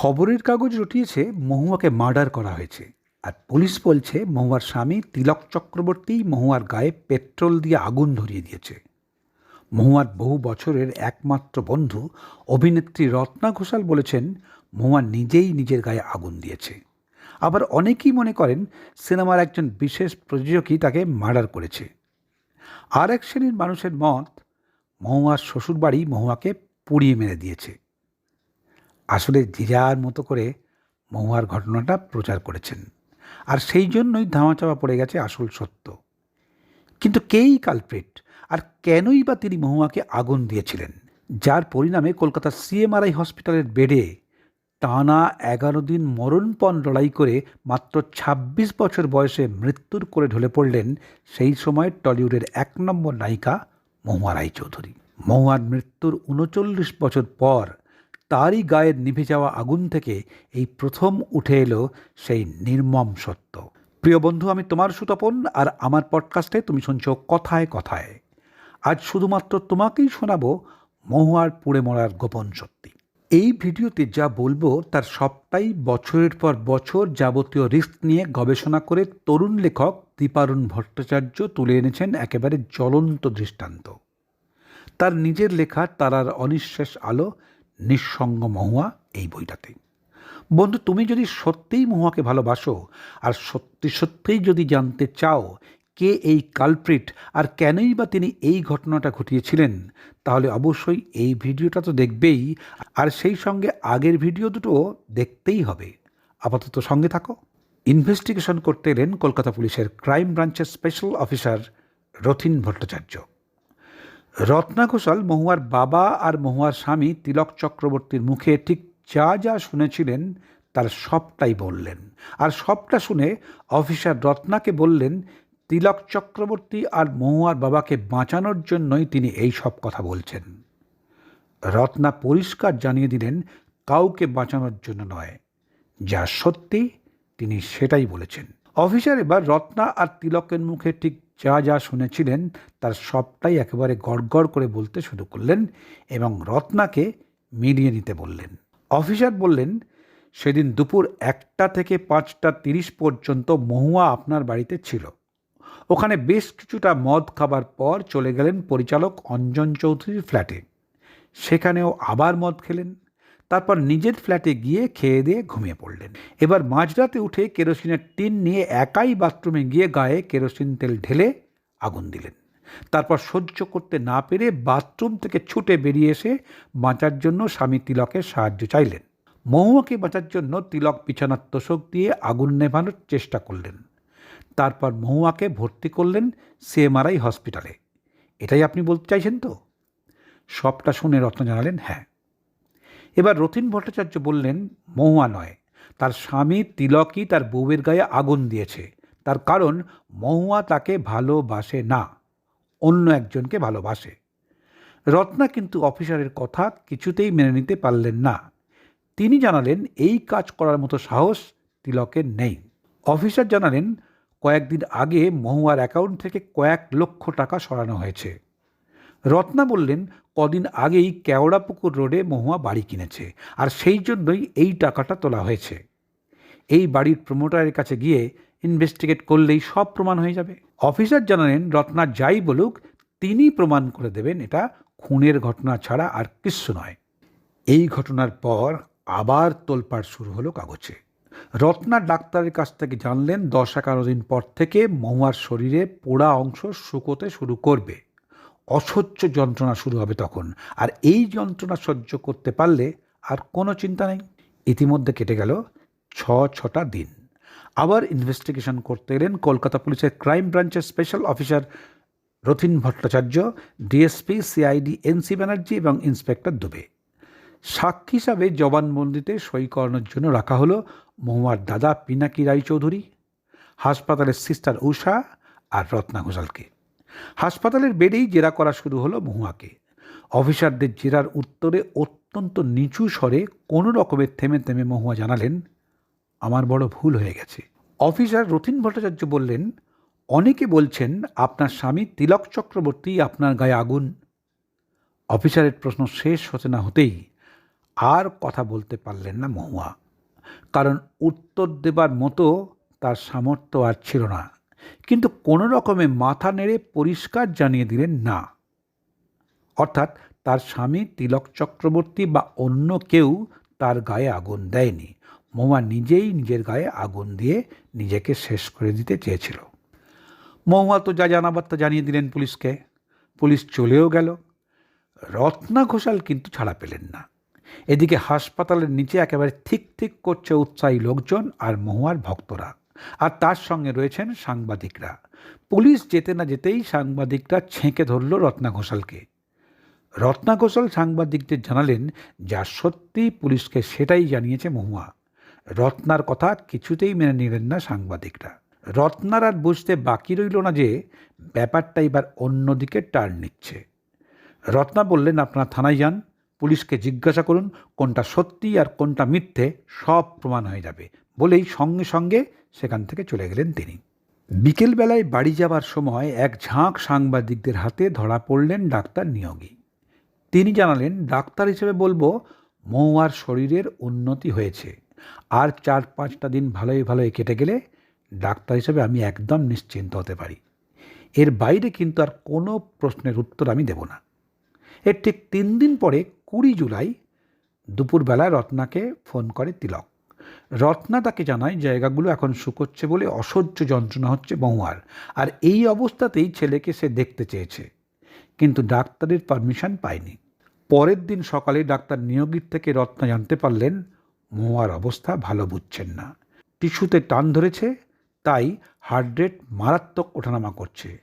খবরের কাগজ রটিয়েছে, মহুয়াকে মার্ডার করা হয়েছে। আর পুলিশ বলছে, মহুয়ার স্বামী তিলক চক্রবর্তী মহুয়ার গায়ে পেট্রোল দিয়ে আগুন ধরিয়ে দিয়েছে। মহুয়ার বহু বছরের একমাত্র বন্ধু অভিনেত্রী রত্না ঘোষাল বলেছেন, মহুয়া নিজেই নিজের গায়ে আগুন দিয়েছে। আবার অনেকেই মনে করেন, সিনেমার একজন বিশেষ প্রযোজকই তাকে মার্ডার করেছে। আর এক শ্রেণির মানুষের মত, মহুয়ার শ্বশুরবাড়ি মহুয়াকে পুড়িয়ে মেরে দিয়েছে। আসলে যার মতো করে মহুয়ার ঘটনাটা প্রচার করেছেন। আর সেই জন্যই ধামাচাপা পড়ে গেছে আসল সত্য। কিন্তু কেই কালপ্রিট আর কেনই বা তিনি মহুয়াকে আগুন দিয়েছিলেন? যার পরিণামে কলকাতার সিএমআরআই হসপিটালের বেডে টানা এগারো দিন মরণপণ লড়াই করে মাত্র ২৬ বছর বয়সে মৃত্যুর করে ঢলে পড়লেন সেই সময় টলিউডের এক নম্বর নায়িকা মহুয়া রায়চৌধুরী। মহুয়ার মৃত্যুর উনচল্লিশ বছর পর তারই গায়ের নিভে যাওয়া আগুন থেকে এই প্রথম উঠে এলো সেই নির্মম সত্য। প্রিয় বন্ধু, আমি তোমার সুতপন আর আমার পডকাস্টে তুমি শুনছো কথায় কথায়। আজ শুধুমাত্র তোমাকেই শোনাবো মহুয়ার পুড়ে মরার গোপন সত্যি। এই ভিডিওতে যা বলব তার সবটাই বছরের পর বছর যাবতীয় রিস্ক নিয়ে গবেষণা করে তরুণ লেখক দীপারুণ ভট্টাচার্য তুলে এনেছেন একেবারে জ্বলন্ত দৃষ্টান্ত। তার নিজের লেখা তারার অনিঃশেষ আলো নিঃসঙ্গ মহুয়া এই বইটাতে। বন্ধু, তুমি যদি সত্যিই মহুয়াকে ভালোবাসো, আর সত্যি সত্যিই যদি জানতে চাও কে এই কালপ্রিট আর কেনই বা তিনি এই ঘটনাটা ঘটিয়েছিলেন, তাহলে অবশ্যই এই ভিডিওটা তো দেখবেই, আর সেই সঙ্গে আগের ভিডিও দুটো দেখতেই হবে। আপাতত সঙ্গে থাকো। ইনভেস্টিগেশন করতে এলেন কলকাতা পুলিশের ক্রাইম ব্রাঞ্চের স্পেশাল অফিসার রথিন ভট্টাচার্য। রত্না ঘোষাল মহুয়ার বাবা আর মহুয়ার স্বামী তিলক চক্রবর্তীর মুখে ঠিক যা যা শুনেছিলেন তার সবটাই বললেন। আর সবটা শুনে অফিসার রত্নাকে বললেন, তিলক চক্রবর্তী আর মহুয়ার বাবাকে বাঁচানোর জন্যই তিনি এই সব কথা বলছেন। রত্না পরিষ্কার জানিয়ে দিলেন, কাউকে বাঁচানোর জন্য নয়। যা সত্যি তিনি সেটাই বলেছেন। অফিসার এবার রত্না আর তিলকের মুখে ঠিক যা যা শুনেছিলেন, তার সবটাই একেবারে গড়গড় করে বলতে শুরু করলেন এবং রত্নাকে মিলিয়ে নিতে বললেন। অফিসার বললেন, সেদিন দুপুর একটা থেকে পাঁচটা তিরিশ পর্যন্ত মহুয়া আপনার বাড়িতে ছিল। ওখানে বেশ কিছুটা মদ খাবার পর চলে গেলেন পরিচালক অঞ্জন চৌধুরীর ফ্ল্যাটে। সেখানেও আবার মদ খেলেন। তারপর নিজের ফ্ল্যাটে গিয়ে খেয়ে দিয়ে ঘুমিয়ে পড়লেন। এবার মাঝরাতে উঠে কেরোসিনের টিন নিয়ে একাই বাথরুমে গিয়ে গায়ে কেরোসিন তেল ঢেলে আগুন দিলেন। তারপর সহ্য করতে না পেরে বাথরুম থেকে ছুটে বেরিয়ে এসে বাঁচার জন্য স্বামী তিলকের সাহায্য চাইলেন। মহুয়াকে বাঁচার জন্য তিলক বিছানার তোষক দিয়ে আগুন নেভানোর চেষ্টা করলেন। তারপর মহুয়াকে ভর্তি করলেন সিএমআরআই হসপিটালে। এটাই আপনি বলতে চাইছেন তো? সবটা শুনে রত্ন জানালেন হ্যাঁ। এবার রথিন ভট্টাচার্য বললেন, মহুয়া নয়। তার স্বামী তিলকই তার বউয়ের গায়ে আগুন দিয়েছে। তার কারণ, মহুয়া তাকে ভালোবাসে না, অন্য একজনকে ভালোবাসে। রত্না কিন্তু অফিসারের কথা কিছুতেই মেনে নিতে পারলেন না। তিনি জানালেন, এই কাজ করার মতো সাহস তিলকের নেই। অফিসার জানালেন, কয়েকদিন আগে মহুয়ার অ্যাকাউন্ট থেকে কয়েক লক্ষ টাকা সরানো হয়েছে। রত্না বললেন, কদিন আগেই কেওড়াপুকুর রোডে মহুয়া বাড়ি কিনেছে, আর সেই জন্যই এই টাকাটা তোলা হয়েছে। এই বাড়ির প্রমোটারের কাছে গিয়ে ইনভেস্টিগেট করলেই সব প্রমাণ হয়ে যাবে। অফিসার জানালেন, রত্না যাই বলুক, তিনি প্রমাণ করে দেবেন, এটা খুনের ঘটনা ছাড়া আর কিচ্ছু নয়। এই ঘটনার পর আবার তোলপাড় শুরু হলো কাগজে। রত্না ডাক্তারের কাছ থেকে জানলেন, দশ এগারো দিন পর থেকে মহুয়ার শরীরে পোড়া অংশ শুকোতে শুরু করবে। অসহ্য যন্ত্রণা শুরু হবে তখন। আর এই যন্ত্রণা সহ্য করতে পারলে আর কোনো চিন্তা নেই। ইতিমধ্যে কেটে গেল ছ ছটা দিন। আবার ইনভেস্টিগেশন করতে এলেন কলকাতা পুলিশের ক্রাইম ব্রাঞ্চের special officer Rathin Bhattacharya DSP CID NC Banerjee এবং ইন্সপেক্টর দুবে। সাক্ষী হিসাবে জবানবন্দিতে সই করানোর জন্য রাখা হলো মহুয়ার দাদা পিনাকি রায়চৌধুরী, হাসপাতালের সিস্টার উষা আর রত্না ঘোষালকে। হাসপাতালের বেডেই জেরা করা শুরু হলো মহুয়াকে। অফিসারদের জেরার উত্তরে অত্যন্ত নিচু স্বরে কোনো রকমের থেমে থেমে মহুয়া জানালেন, আমার বড় ভুল হয়ে গেছে। অফিসার রথিন ভট্টাচার্য বললেন, অনেকে বলছেন আপনার স্বামী তিলক চক্রবর্তী আপনার গায়ে আগুন। অফিসারের প্রশ্ন শেষ হতে না হতেই আর কথা বলতে পারলেন না মহুয়া, কারণ উত্তর দেবার মতো তার সামর্থ্য আর ছিল না। কিন্তু কোনো রকমে মাথা নেড়ে পরিষ্কার জানিয়ে দিলেন না। অর্থাৎ তার স্বামী তিলক চক্রবর্তী বা অন্য কেউ তার গায়ে আগুন দেয়নি। মহুয়া নিজেই নিজের গায়ে আগুন দিয়ে নিজেকে শেষ করে দিতে চেয়েছিল। মহুয়া তো যা জানাবার তা জানিয়ে দিলেন পুলিশকে। পুলিশ চলেও গেল। রত্না ঘোষাল কিন্তু ছাড়া পেলেন না। এদিকে হাসপাতালের নিচে একেবারে ঠিক ঠিক করছে উৎসাহী লোকজন আর মহুয়ার ভক্তরা। আর তার সঙ্গে রয়েছেন সাংবাদিকরা। পুলিশ যেতে না যেতেই সাংবাদিকরা ছেঁকে ধরল রত্না ঘোষালকে। রত্না ঘোষাল সাংবাদিকদের জানালেন, যা সত্যি পুলিশকে সেটাই জানিয়েছে মহুয়া। রত্নার কথা কিছুতেই মেনে নিলেন না সাংবাদিকরা। রত্নার আর বুঝতে বাকি রইল না যে, ব্যাপারটা এবার অন্যদিকে টার্ন নিচ্ছে। রত্না বললেন, আপনারা থানায় যান, পুলিশকে জিজ্ঞাসা করুন কোনটা সত্যি আর কোনটা মিথ্যে, সব প্রমাণ হয়ে যাবে। বলেই সঙ্গে সঙ্গে সেখান থেকে চলে গেলেন তিনি। বিকেলবেলায় বাড়ি যাবার সময় এক ঝাঁক সাংবাদিকদের হাতে ধরা পড়লেন ডাক্তার নিয়োগী। তিনি জানালেন, ডাক্তার হিসেবে বলব, মৌয়ার শরীরের উন্নতি হয়েছে। আর চার পাঁচটা দিন ভালোই ভালোই কেটে গেলে ডাক্তার হিসেবে আমি একদম নিশ্চিন্ত হতে পারি। এর বাইরে কিন্তু আর কোনো প্রশ্নের উত্তর আমি দেব না। এর ঠিক তিন দিন পরে কুড়ি জুলাই দুপুরবেলা রত্নাকে ফোন করে তিলক। রত্না তাকে জানায়, জায়গাগুলো এখন শুকোচ্ছে বলে অসহ্য যন্ত্রণা হচ্ছে মহুয়ার। আর এই অবস্থাতেই ছেলেকে সে দেখতে চেয়েছে। কিন্তু ডাক্তারের পারমিশন পায়নি। পরের দিন সকালে ডাক্তার নিয়োগীর থেকে রত্না জানতে পারলেন, মহুয়ার অবস্থা ভালো বুঝছেন না। টিস্যুতে টান ধরেছে, তাই হার্ট রেট মারাত্মক ওঠানামা করছে।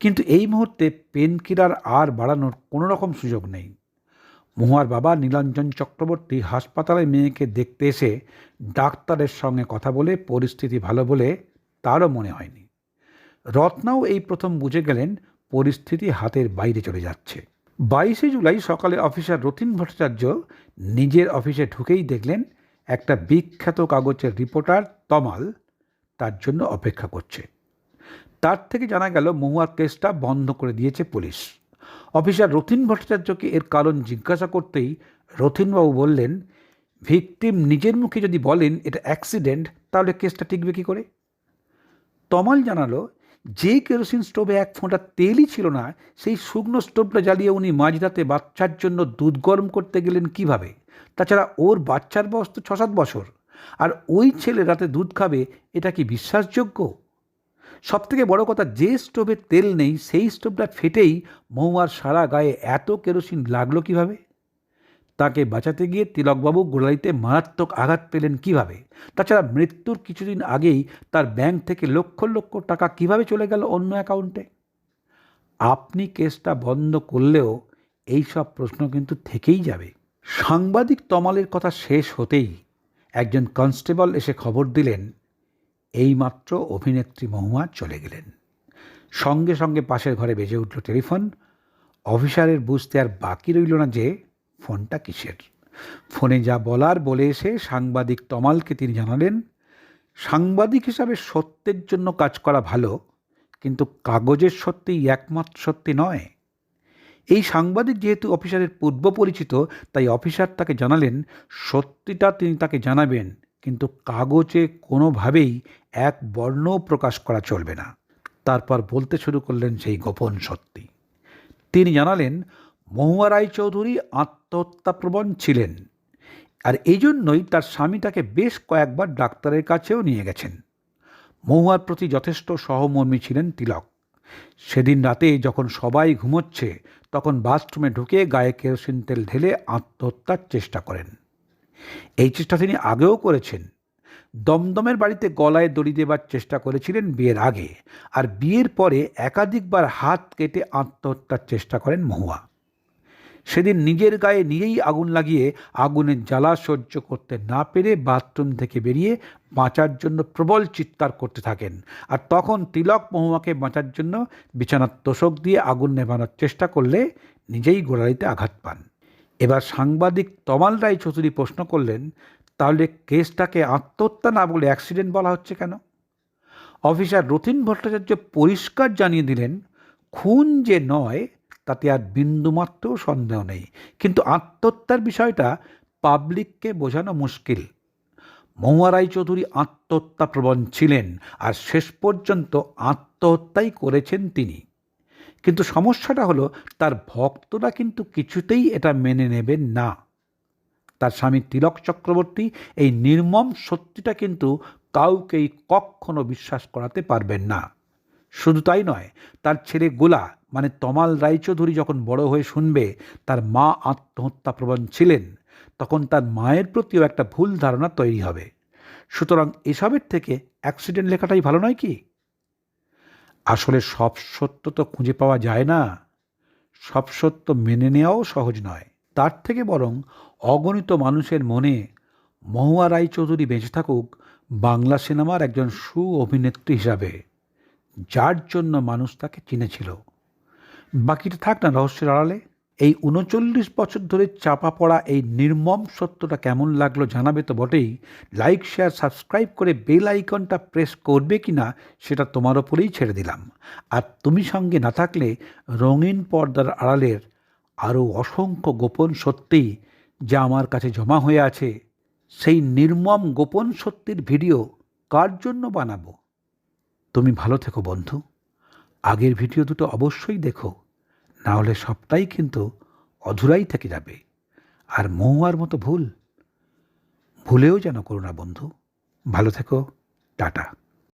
কিন্তু এই মুহূর্তে পেন কিলার আর বাড়ানোর কোনো রকম সুযোগ নেই। মহুয়ার বাবা নীলাঞ্জন চক্রবর্তী হাসপাতালে মেয়েকে দেখতে এসে ডাক্তারের সঙ্গে কথা বলে পরিস্থিতি ভালো বলে তারও মনে হয়নি। রত্নাও এই প্রথম বুঝে গেলেন পরিস্থিতি হাতের বাইরে চলে যাচ্ছে। বাইশে জুলাই সকালে অফিসার রতিন ভট্টাচার্য নিজের অফিসে ঢুকেই দেখলেন একটা বিখ্যাত কাগজের রিপোর্টার তমাল তার জন্য অপেক্ষা করছে। তার থেকে জানা গেল, মহুয়ার কেসটা বন্ধ করে দিয়েছে পুলিশ। অফিসার রথিন ভট্টাচার্যকে এর কারণ জিজ্ঞাসা করতেই রথিনবাবু বললেন, ভিকটিম নিজের মুখে যদি বলেন এটা অ্যাক্সিডেন্ট, তাহলে কেসটা টিকবে কী করে? তমাল জানালো, যে কেরোসিন স্টোভে এক ফোঁটা তেলই ছিল না, সেই শুকনো স্টোভটা জ্বালিয়ে উনি মাঝরাতে বাচ্চার জন্য দুধ গরম করতে গেলেন কীভাবে? তাছাড়া ওর বাচ্চার বয়স তো ছ সাত বছর। আর ওই ছেলে রাতে দুধ খাবে, এটা কি বিশ্বাসযোগ্য? সব থেকে বড় কথা, যে স্টোভে তেল নেই, সেই স্টোভটা ফেটেই মহুয়ার সারা গায়ে এত কেরোসিন লাগল কীভাবে? তাকে বাঁচাতে গিয়ে তিলকবাবু গোড়ালিতে মারাত্মক আঘাত পেলেন কীভাবে? তাছাড়া মৃত্যুর কিছুদিন আগেই তার ব্যাংক থেকে লক্ষ লক্ষ টাকা কীভাবে চলে গেল অন্য অ্যাকাউন্টে? আপনি কেসটা বন্ধ করলেও এই সব প্রশ্ন কিন্তু থেকেই যাবে। সাংবাদিক তমালের কথা শেষ হতেই একজন কনস্টেবল এসে খবর দিলেন এইমাত্র অভিনেত্রী মহুয়া চলে গেলেন। সঙ্গে সঙ্গে পাশের ঘরে বেজে উঠল টেলিফোন। অফিসারের বুঝতে আর বাকি রইল না যে ফোনটা কিসের। ফোনে যা বলার বলে এসে সাংবাদিক তমালকে তিনি জানালেন, সাংবাদিক হিসাবে সত্যের জন্য কাজ করা ভালো, কিন্তু কাগজের সত্যিই একমাত্র সত্যি নয়। এই সাংবাদিক যেহেতু অফিসারের পূর্ব পরিচিত তাই অফিসার তাকে জানালেন, সত্যিটা তিনি তাকে জানাবেন কিন্তু কাগজে কোনোভাবেই এক বর্ণও প্রকাশ করা চলবে না। তারপর বলতে শুরু করলেন সেই গোপন সত্যি। তিনি জানালেন, মহুয়া রায়চৌধুরী আত্মহত্যাপ্রবণ ছিলেন আর এই জন্যই তার স্বামী তাকে বেশ কয়েকবার ডাক্তারের কাছেও নিয়ে গেছেন। মহুয়ার প্রতি যথেষ্ট সহমর্মী ছিলেন তিলক। সেদিন রাতে যখন সবাই ঘুমোচ্ছে, তখন বাথরুমে ঢুকে গায়ে কেরোসিন তেল ঢেলে আত্মহত্যার চেষ্টা করেন। এই চেষ্টা তিনি আগেও করেছেন। দমদমের বাড়িতে গলায় দড়ি দেবার চেষ্টা করেছিলেন বিয়ের আগে, আর বিয়ের পরে একাধিকবার হাত কেটে আত্মহত্যার চেষ্টা করেন মহুয়া। সেদিন নিজের গায়ে নিজেই আগুন লাগিয়ে আগুনের জ্বালা সহ্য করতে না পেরে বাথরুম থেকে বেরিয়ে বাঁচার জন্য প্রবল চিৎকার করতে থাকেন, আর তখন তিলক মহুয়াকে বাঁচার জন্য বিছানার তোষক দিয়ে আগুন নেভানোর চেষ্টা করলে নিজেই গোড়ালিতে আঘাত পান। এবার সাংবাদিক তমাল রায় চৌধুরী প্রশ্ন করলেন, তাহলে কেসটাকে আত্মহত্যা না বলে অ্যাক্সিডেন্ট বলা হচ্ছে কেন? অফিসার রথিন ভট্টাচার্য পরিষ্কার জানিয়ে দিলেন, খুন যে নয়, তাতে আর বিন্দুমাত্র সন্দেহ নেই। কিন্তু আত্মহত্যার বিষয়টা পাবলিককে বোঝানো মুশকিল। মহুয়া রায়চৌধুরী আত্মহত্যাপ্রবণ ছিলেন, আর শেষ পর্যন্ত আত্মহত্যাই করেছেন তিনি। কিন্তু সমস্যাটা হলো তার ভক্তরা কিন্তু কিছুতেই এটা মেনে নেবেন না। তার স্বামী তিলক চক্রবর্তী এই নির্মম সত্যিটা কিন্তু কাউকেই কখনো বিশ্বাস করাতে পারবেন না। শুধু তাই নয়, তার ছেলে গোলা মানে তমাল রায়চৌধুরী যখন বড় হয়ে শুনবে, তার মা আত্মহত্যা প্রবণ ছিলেন, তখন তার মায়ের প্রতিও একটা ভুল ধারণা তৈরি হবে। সুতরাং এসবের থেকে অ্যাক্সিডেন্ট লেখাটাই ভালো নয় কি? আসলে সব সত্য তো খুঁজে পাওয়া যায় না। সব সত্য মেনে নেওয়াও সহজ নয়। তার থেকে বরং অগণিত মানুষের মনে মহুয়া রায়চৌধুরী বেঁচে থাকুক বাংলা সিনেমার একজন সু অভিনেত্রী হিসাবে, যার জন্য মানুষ তাকে চিনেছিল। বাকিটা থাক না রহস্যের আড়ালে। এই উনচল্লিশ বছর ধরে চাপা পড়া এই নির্মম সত্যটা কেমন লাগল জানাবে তো বটেই। লাইক শেয়ার সাবস্ক্রাইব করে বেল আইকনটা প্রেস করবে কি না সেটা তোমার ওপরেই ছেড়ে দিলাম। আর তুমি সঙ্গে না থাকলে রঙিন পর্দার আড়ালের আরও অসংখ্য গোপন সত্যি যা আমার কাছে জমা হয়ে আছে, সেই নির্মম গোপন সত্যির ভিডিও কার জন্য বানাবো? তুমি ভালো থেকো বন্ধু। আগের ভিডিও দুটো অবশ্যই দেখো। না হলে সবটাই কিন্তু অধুরাই থেকে যাবে। আর মহুয়ার মতো ভুল। ভুলেও যেন করো না বন্ধু। ভালো থেকো। টাটা।